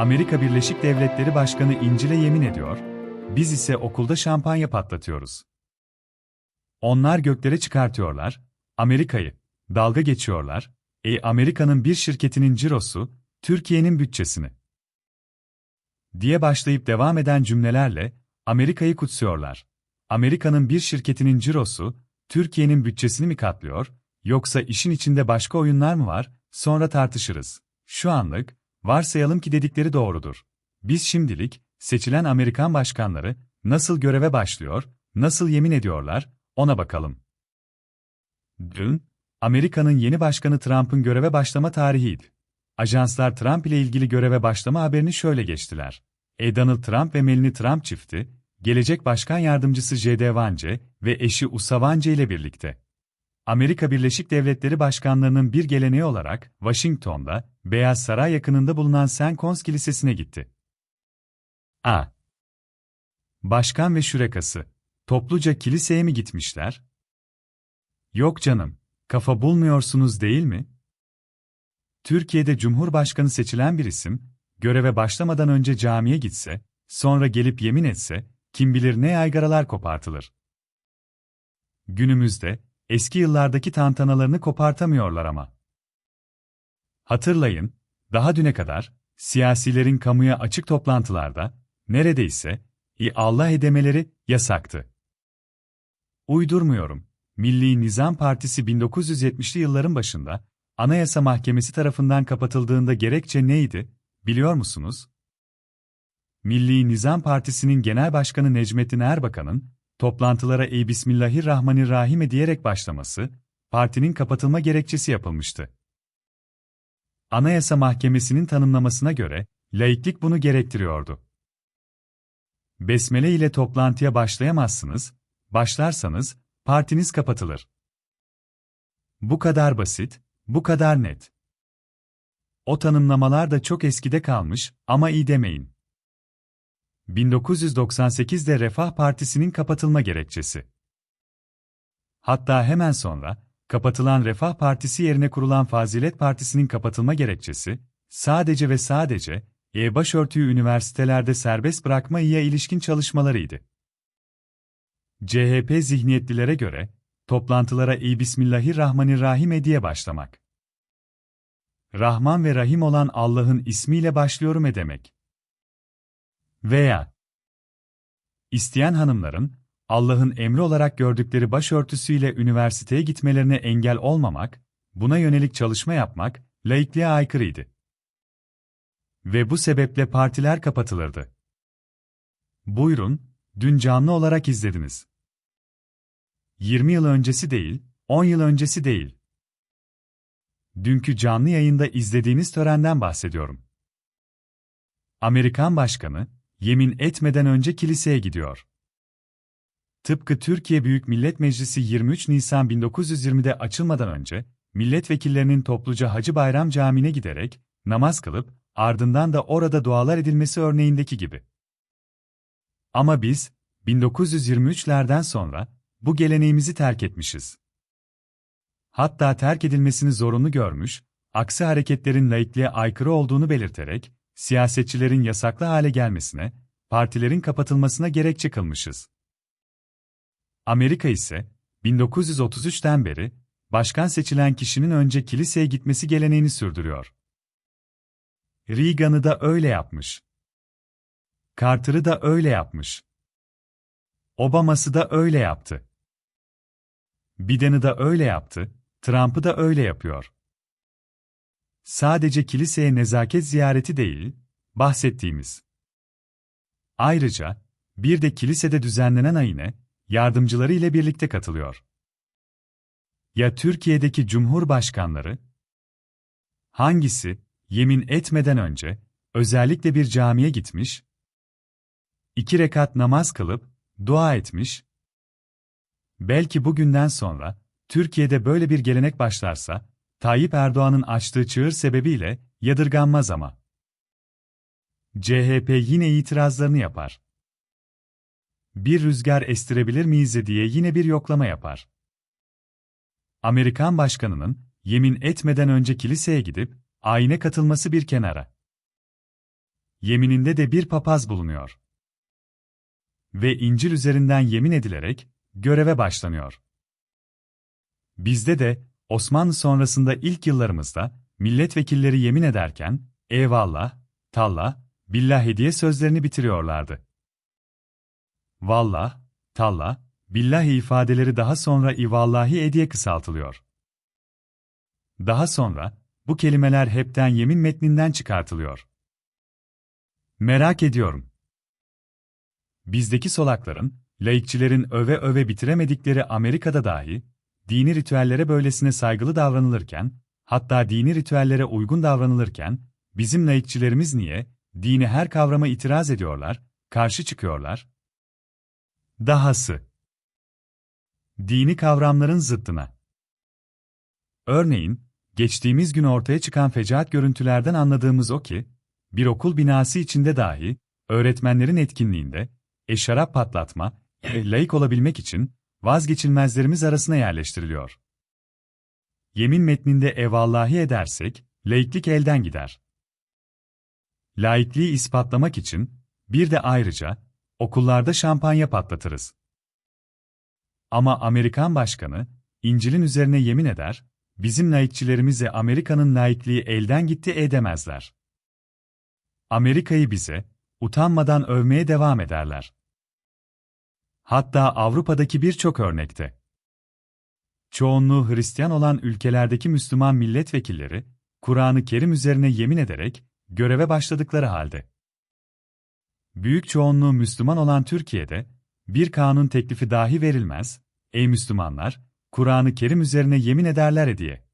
Amerika Birleşik Devletleri Başkanı İncil'e yemin ediyor, biz ise okulda şampanya patlatıyoruz. Onlar göklere çıkartıyorlar, Amerika'yı, dalga geçiyorlar, e Amerika'nın bir şirketinin cirosu, Türkiye'nin bütçesini. Diye başlayıp devam eden cümlelerle, Amerika'yı kutsuyorlar. Amerika'nın bir şirketinin cirosu, Türkiye'nin bütçesini mi katlıyor, yoksa işin içinde başka oyunlar mı var, sonra tartışırız. Şu anlık, varsayalım ki dedikleri doğrudur. Biz şimdilik, seçilen Amerikan başkanları, nasıl göreve başlıyor, nasıl yemin ediyorlar, ona bakalım. Dün, Amerika'nın yeni başkanı Trump'ın göreve başlama tarihiydi. Ajanslar Trump ile ilgili göreve başlama haberini şöyle geçtiler. E. Donald Trump ve Melanie Trump çifti, gelecek başkan yardımcısı J.D. Vance ve eşi Usa Vance ile birlikte. Amerika Birleşik Devletleri başkanlarının bir geleneği olarak Washington'da, Beyaz Saray yakınında bulunan St. Cons Kilisesi'ne gitti. A. Başkan ve şürekası, topluca kiliseye mi gitmişler? Yok canım, kafa bulmuyorsunuz değil mi? Türkiye'de Cumhurbaşkanı seçilen bir isim, göreve başlamadan önce camiye gitse, sonra gelip yemin etse, kim bilir ne yaygaralar kopartılır. Günümüzde, eski yıllardaki tantanalarını kopartamıyorlar ama. Hatırlayın, daha düne kadar, siyasilerin kamuya açık toplantılarda, neredeyse, i Allah edemeleri yasaktı. Uydurmuyorum. Milli Nizam Partisi 1970'li yılların başında, Anayasa Mahkemesi tarafından kapatıldığında gerekçe neydi, biliyor musunuz? Milli Nizam Partisi'nin Genel Başkanı Necmettin Erbakan'ın, toplantılara ey Bismillahirrahmanirrahim diyerek başlaması, partinin kapatılma gerekçesi yapılmıştı. Anayasa Mahkemesi'nin tanımlamasına göre, laiklik bunu gerektiriyordu. Besmele ile toplantıya başlayamazsınız, başlarsanız, partiniz kapatılır. Bu kadar basit, bu kadar net. O tanımlamalar da çok eskide kalmış ama iyi demeyin. 1998'de Refah Partisi'nin kapatılma gerekçesi. Hatta hemen sonra, kapatılan Refah Partisi yerine kurulan Fazilet Partisi'nin kapatılma gerekçesi, sadece ve sadece, e başörtüyü üniversitelerde serbest bırakmaya ilişkin çalışmalarıydı. CHP zihniyetlilere göre, toplantılara iyi Bismillahirrahmanirrahim diye başlamak. Rahman ve Rahim olan Allah'ın ismiyle başlıyorum e demek. Veya isteyen hanımların, Allah'ın emri olarak gördükleri başörtüsüyle üniversiteye gitmelerine engel olmamak, buna yönelik çalışma yapmak, laikliğe aykırıydı. Ve bu sebeple partiler kapatılırdı. Buyurun, dün canlı olarak izlediniz. 20 yıl öncesi değil, 10 yıl öncesi değil. Dünkü canlı yayında izlediğiniz törenden bahsediyorum. Amerikan Başkanı, yemin etmeden önce kiliseye gidiyor. Tıpkı Türkiye Büyük Millet Meclisi 23 Nisan 1920'de açılmadan önce, milletvekillerinin topluca Hacı Bayram Camii'ne giderek, namaz kılıp, ardından da orada dualar edilmesi örneğindeki gibi. Ama biz, 1923'lerden sonra, bu geleneğimizi terk etmişiz. Hatta terk edilmesini zorunlu görmüş, aksi hareketlerin laikliğe aykırı olduğunu belirterek, siyasetçilerin yasaklı hale gelmesine, partilerin kapatılmasına gerekçe kılmışız. Amerika ise, 1933'ten beri, başkan seçilen kişinin önce kiliseye gitmesi geleneğini sürdürüyor. Reagan'ı da öyle yapmış. Carter'ı da öyle yapmış. Obama'sı da öyle yaptı. Biden'ı da öyle yaptı, Trump'ı da öyle yapıyor. Sadece kiliseye nezaket ziyareti değil, bahsettiğimiz. Ayrıca, bir de kilisede düzenlenen ayine, yardımcıları ile birlikte katılıyor. Ya Türkiye'deki cumhurbaşkanları? Hangisi, yemin etmeden önce, özellikle bir camiye gitmiş, iki rekat namaz kılıp, dua etmiş, belki bugünden sonra, Türkiye'de böyle bir gelenek başlarsa, Tayyip Erdoğan'ın açtığı çığır sebebiyle yadırganmaz ama. CHP yine itirazlarını yapar. Bir rüzgar estirebilir miyiz diye yine bir yoklama yapar. Amerikan başkanının yemin etmeden önce kiliseye gidip ayine katılması bir kenara. yemininde de bir papaz bulunuyor. Ve İncil üzerinden yemin edilerek, göreve başlanıyor. Bizde de, Osmanlı sonrasında ilk yıllarımızda, milletvekilleri yemin ederken, eyvallah, tallah, billah hediye sözlerini bitiriyorlardı. Vallah, tallah, billahi ifadeleri daha sonra ivallahi ediye kısaltılıyor. Daha sonra, bu kelimeler hepten yemin metninden çıkartılıyor. Merak ediyorum. Bizdeki solakların, laikçilerin öve öve bitiremedikleri Amerika'da dahi, dini ritüellere böylesine saygılı davranılırken, hatta dini ritüellere uygun davranılırken, bizim laikçilerimiz niye, dini her kavrama itiraz ediyorlar, karşı çıkıyorlar? Dahası. Dini kavramların zıttına. Örneğin, geçtiğimiz gün ortaya çıkan fecaat görüntülerden anladığımız o ki, bir okul binası içinde dahi, öğretmenlerin etkinliğinde, eşarap patlatma, e, laik olabilmek için, vazgeçilmezlerimiz arasına yerleştiriliyor. Yemin metninde evallahi edersek, laiklik elden gider. Laikliği ispatlamak için, bir de ayrıca, okullarda şampanya patlatırız. Ama Amerikan başkanı, İncil'in üzerine yemin eder, bizim laikçilerimize Amerika'nın laikliği elden gitti edemezler. Amerika'yı bize, utanmadan övmeye devam ederler. Hatta Avrupa'daki birçok örnekte. Çoğunluğu Hristiyan olan ülkelerdeki Müslüman milletvekilleri, Kur'an-ı Kerim üzerine yemin ederek, göreve başladıkları halde. Büyük çoğunluğu Müslüman olan Türkiye'de, bir kanun teklifi dahi verilmez, ey Müslümanlar, Kur'an-ı Kerim üzerine yemin ederler diye.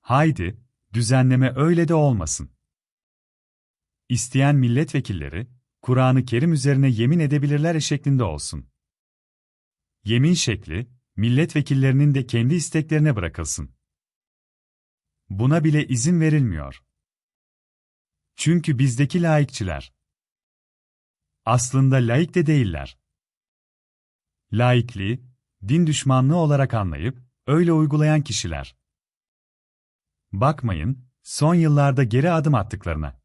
Haydi, düzenleme öyle de olmasın. İsteyen milletvekilleri, Kur'an-ı Kerim üzerine yemin edebilirler şeklinde olsun. Yemin şekli, milletvekillerinin de kendi isteklerine bırakılsın. Buna bile izin verilmiyor. Çünkü bizdeki laikçiler aslında laik de değiller. Laikliği, din düşmanlığı olarak anlayıp, öyle uygulayan kişiler. Bakmayın, son yıllarda geri adım attıklarına.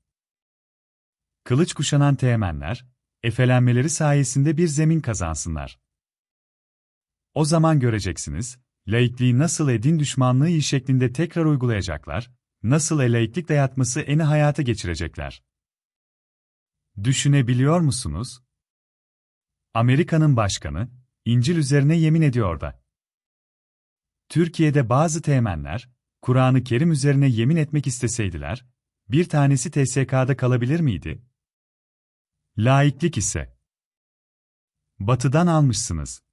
Kılıç kuşanan teğmenler, efelenmeleri sayesinde bir zemin kazansınlar. O zaman göreceksiniz, laikliği nasıl edin düşmanlığı iyi şeklinde tekrar uygulayacaklar, nasıl e-laiklik dayatması eni hayata geçirecekler. Düşünebiliyor musunuz? Amerika'nın başkanı, İncil üzerine yemin ediyor da. Türkiye'de bazı teğmenler, Kur'an-ı Kerim üzerine yemin etmek isteseydiler, bir tanesi TSK'da kalabilir miydi? Laiklik ise. Batıdan almışsınız.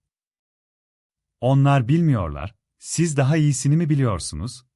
Onlar bilmiyorlar, siz daha iyisini mi biliyorsunuz?